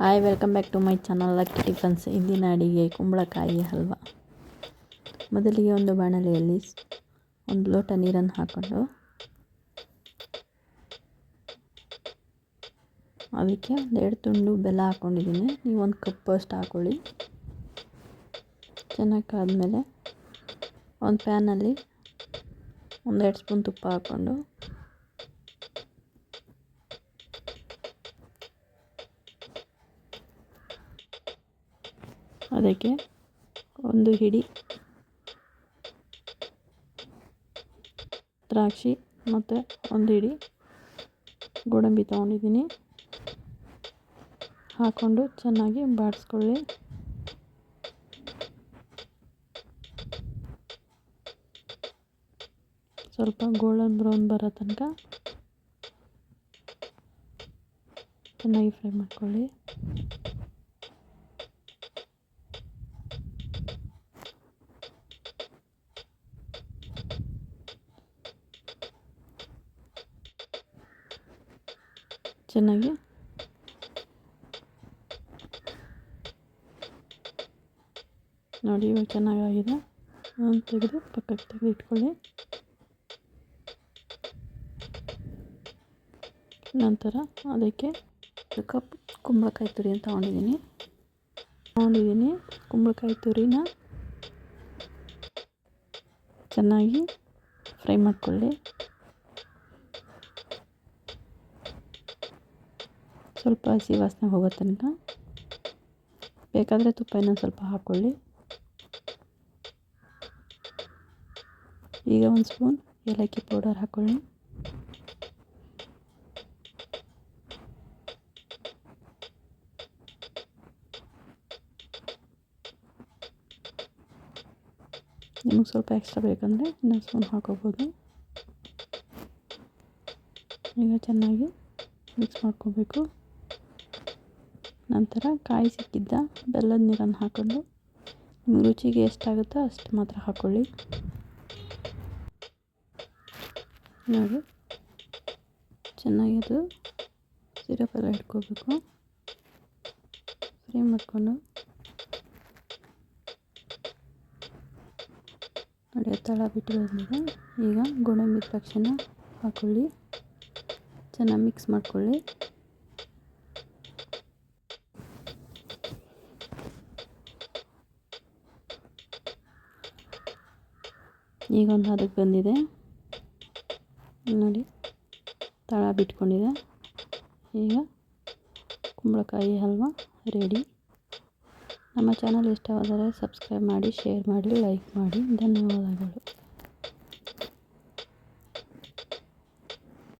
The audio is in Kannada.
Hi welcome back to my channel Lucky Tiffins ಇಂದಿನ ಅಡಿಗೆ ಕುಂಬಳಕಾಯಿ ಹಲ್ವ. ಮೊದಲಿಗೆ ಒಂದು ಬಾಣಲೆಯಲ್ಲಿ ಒಂದು ಲೋಟ ನೀರನ್ನು ಹಾಕ್ಕೊಂಡು ಅದಕ್ಕೆ ಒಂದು ಎರಡು ತುಂಡು ಬೆಲ್ಲ ಹಾಕ್ಕೊಂಡಿದ್ದೀನಿ. ನೀವು ಒಂದು ಕಪ್ ಅಷ್ಟು ಹಾಕ್ಕೊಳ್ಳಿ ಚೆನ್ನಾಗಿ ಕಾದ್ಮೇಲೆ ಒಂದು ಪ್ಯಾನಲ್ಲಿ ಒಂದೆರಡು ಸ್ಪೂನ್ ತುಪ್ಪ ಹಾಕ್ಕೊಂಡು ಅದಕ್ಕೆ ಒಂದು ಹಿಡಿ. ದ್ರಾಕ್ಷಿ ಮತ್ತು ಒಂದು ಹಿಡಿ. ಗೋಡಂಬಿ ತೊಗೊಂಡಿದ್ದೀನಿ. ಹಾಕ್ಕೊಂಡು ಚೆನ್ನಾಗಿ ಬಾಡಿಸ್ಕೊಳ್ಳಿ. ಸ್ವಲ್ಪ ಗೋಲ್ಡನ್ ಬ್ರೌನ್ ಬರೋ ತನಕ ಚೆನ್ನಾಗಿ ಫ್ರೈ ಮಾಡ್ಕೊಳ್ಳಿ. ಚೆನ್ನಾಗಿ? ನೋಡಿ, ಇವಾಗ ಚೆನ್ನಾಗಾಗಿದೆ. ತೆಗೆದು ಪಕ್ಕಕ್ಕೆ ತೆಗೆದು ಇಟ್ಕೊಳ್ಳಿ. ನಂತರ ಅದಕ್ಕೆ ಕಪ್ ಕುಂಬಳಕಾಯಿ ತುರಿ ಅಂತ ತೊಗೊಂಡಿದ್ದೀನಿ. ತೊಗೊಂಡಿದ್ದೀನಿ. ಕುಂಬಳಕಾಯಿ ತುರಿನ ಚೆನ್ನಾಗಿ ಫ್ರೈ ಮಾಡ್ಕೊಳ್ಳಿ. ಸ್ವಲ್ಪ ಹಸಿ ವಾಸನೆ ಹೋಗೋ ತನಕ ಬೇಕಾದರೆ ತುಪ್ಪ ಇನ್ನೊಂದು ಸ್ವಲ್ಪ ಹಾಕ್ಕೊಳ್ಳಿ ಈಗ ಒಂದು ಸ್ಪೂನ್ ಏಲಕ್ಕಿ ಪೌಡರ್ ಹಾಕ್ಕೊಳ್ಳಿ ನಿಮಗೆ ಸ್ವಲ್ಪ ಎಕ್ಸ್ಟ್ರಾ ಬೇಕಂದರೆ ಇನ್ನೊಂದು ಸ್ಪೂನ್ ಹಾಕೋಬೋದು. ಈಗ ಚೆನ್ನಾಗಿ ಮಿಕ್ಸ್ ಮಾಡ್ಕೋಬೇಕು. ನಂತರ ಕಾಯಿ ಸಿಕ್ಕಿದ್ದ ಬೆಲ್ಲದ ನೀರನ್ನು ಹಾಕೊಂಡು ನಿಮಗೆ ರುಚಿಗೆ ಎಷ್ಟಾಗುತ್ತೋ ಅಷ್ಟು ಮಾತ್ರ ಹಾಕ್ಕೊಳ್ಳಿ ನೋಡಿ, ಚೆನ್ನಾಗಿ ಅದು ಸಿರಪ್ ಎಲ್ಲ ಇಟ್ಕೋಬೇಕು. ಫ್ರೈ ಮಾಡಿಕೊಂಡು ನೋಡಿ ತಳ ಬಿಟ್ಟು ಬಂದಿದೆ ಈಗ ಗೋಡಂಬಿ ತಕ್ಷಣ ಹಾಕ್ಕೊಳ್ಳಿ ಚೆನ್ನಾಗಿ ಮಿಕ್ಸ್ ಮಾಡ್ಕೊಳ್ಳಿ. ಈಗ ಒಂದು ಹದಕ್ಕೆ ಬಂದಿದೆ. ನೋಡಿ, ತಳ ಬಿಟ್ಕೊಂಡಿದೆ. ಈಗ ಕುಂಬಳಕಾಯಿ ಹಲ್ವ ರೆಡಿ. ನಮ್ಮ ಚಾನಲ್ ಇಷ್ಟವಾದರೆ ಸಬ್ಸ್ಕ್ರೈಬ್ ಮಾಡಿ, ಶೇರ್ ಮಾಡಿ, ಲೈಕ್ ಮಾಡಿ. ಧನ್ಯವಾದಗಳು.